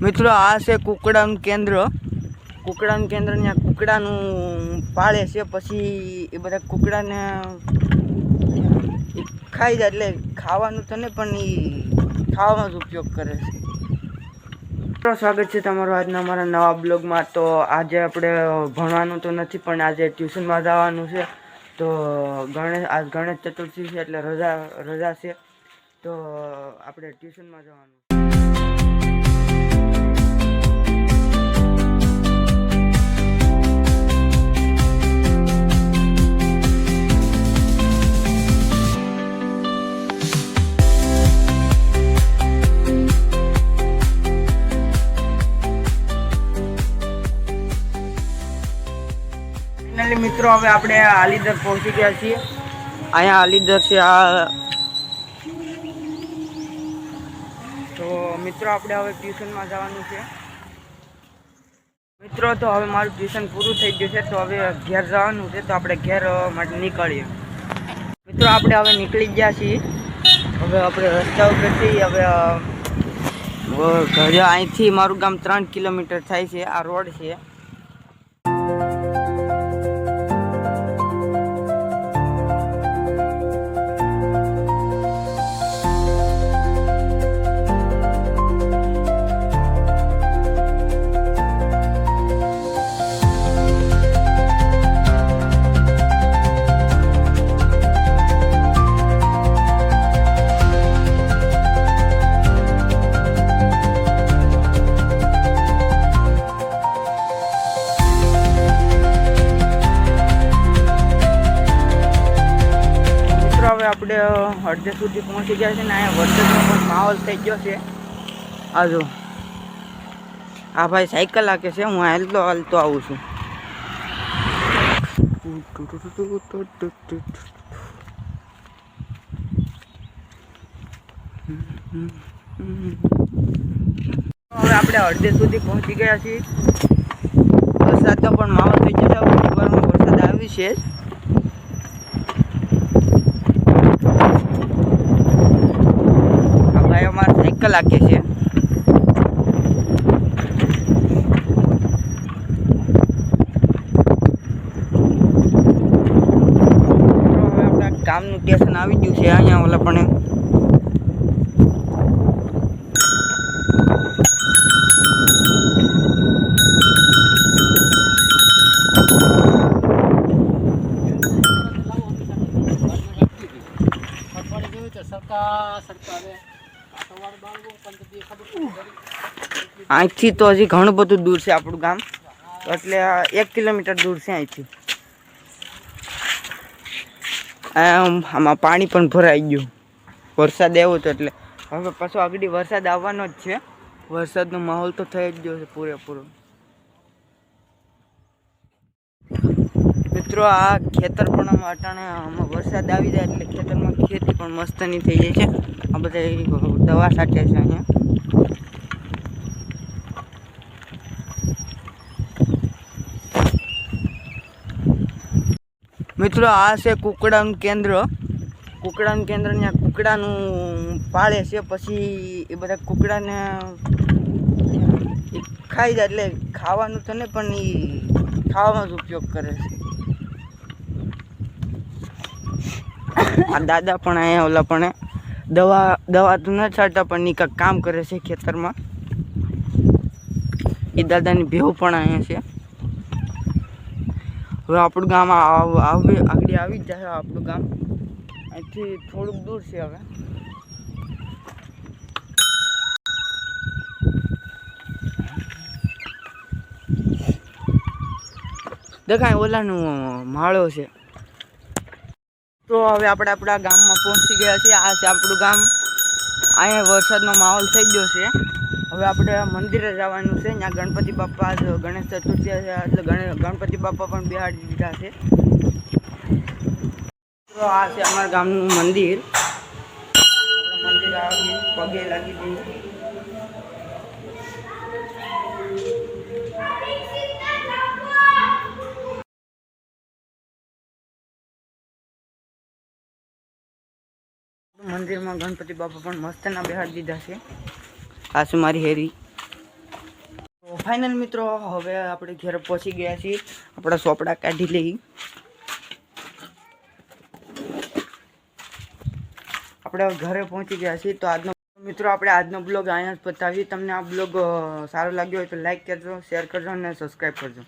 મિત્રો, આ છે કુકડાનું કેન્દ્ર. કુકડાનું કેન્દ્ર ત્યાં કુકડાનું પાળે છે. પછી એ બધા કુકડાને ખાઈ જાય એટલે ખાવાનું તો નહીં, પણ એ ખાવામાં જ ઉપયોગ કરે છે. મિત્રો, સ્વાગત છે તમારું આજના અમારા નવા બ્લોગમાં. તો આજે આપણે ભણવાનું તો નથી, પણ આજે ટ્યુશનમાં જવાનું છે. તો ગણેશ, આજ ગણેશ ચતુર્થી છે એટલે રજા રજા છે. તો આપણે ટ્યુશનમાં જવાનું ફાઇનલી મિત્રો, હવે આપણે આલીદર પહોંચી ગયા છીએ. અહીંયા આલીદર છે, આ તો મિત્રો, આપણે હવે ટ્યુશનમાં જવાનું છે. મિત્રો, તો હવે મારું ટ્યુશન પૂરું થઈ ગયું છે, તો હવે ઘેર જવાનું છે, તો આપણે ઘેર માટે નીકળીએ. મિત્રો, આપણે હવે નીકળી ગયા છીએ. હવે આપણે રસ્તા ઉપરથી હવે ઘરે અહીંથી મારું ગામ ત્રણ કિલોમીટર થાય છે, આ રોડ છે. અડધે સુધી પહોંચી ગયા છે ને અહીંયા વરસાદનો પણ માહોલ થઈ ગયો છે. આ જો. આ ભાઈ સાયકલ હાકે છે, હું હાલતો હાલતો આવું છું. હવે આપણે અડધે સુધી પહોંચી ગયા છીએ. વરસાદનો પણ માહોલ થઈ ગયો છે વરસાદ આવી છે જ. આ ભાઈ હાકે છે. કામનું સ્ટેશન આવી ગયું છે અહીંયા ઓલા પણ અહીંથી તો હજી ઘણું બધું દૂર છે આપણું ગામ. એટલે એક કિલોમીટર દૂર છે અહીંથી. આમાં પાણી પણ ભરાઈ ગયું. વરસાદ આવ્યો હતો એટલે. હવે પાછો આગળ વરસાદ આવવાનો જ છે. વરસાદનો માહોલ તો થઈ જ ગયો છે પૂરેપૂરો. મિત્રો, આ ખેતર પણ અટાણે આમાં વરસાદ આવી જાય એટલે ખેતરમાં ખેતી પણ મસ્તની થઈ જાય છે. આ બધા દવા છાંટે છે અહીંયા. મિત્રો, આ છે કુકડાનું કેન્દ્ર. કુકડાનું કેન્દ્ર ત્યાં કુકડાનું પાળે છે. પછી એ બધા કુકડાને ખાઈ જાય એટલે ખાવાનું તો નહીં, પણ એ ખાવામાં જ ઉપયોગ કરે છે. આ દાદા પણ અહીંયા ઓલા પણ દવા દવા તો ન છાંટતા, પણ નીકા કામ કરે છે ખેતરમાં. એ દાદાની ભેવ પણ અહીંયા છે. હવે આપણું ગામ આવ- આગળ આવી જ જાય આપણું ગામ. અહીંથી થોડુંક દૂર છે હવે. દેખાય ઓલાનું માળો છે. તો હવે આપણે આપણા ગામમાં પહોંચી ગયા છીએ. આ છે આપણું ગામ. અહીંયા વરસાદનો માહોલ થઈ ગયો છે. હવે આપણે મંદિરે જવાનું છે. ત્યાં ગણપતિ બાપા ગણેશ ચતુર્થી એટલે ગણપતિ બાપા પણ બિહાડી દીધા છે. તો આ છે અમારા ગામનું મંદિર. આપણે મંદિર આવીએ પગે લાગી દઈએ મંદિરમાં ગણપતિ બાપા પણ મસ્તના બેહાડી દીધા છે. આ છે મારી હેરી. ફાઇનલ મિત્રો, હવે આપણે ઘરે પહોંચી ગયા છીએ. આપણા સોપડા કાઢી લઈ. આપણે ઘરે પહોંચી ગયા છીએ. તો આજનો મિત્રો, આપણે આજનો બ્લોગ અહીંયા જ પતાવીએ. તમને આ બ્લોગ સારો લાગ્યો હોય તો લાઈક કરજો શેર કરજો અને સબસ્ક્રાઈબ કરજો.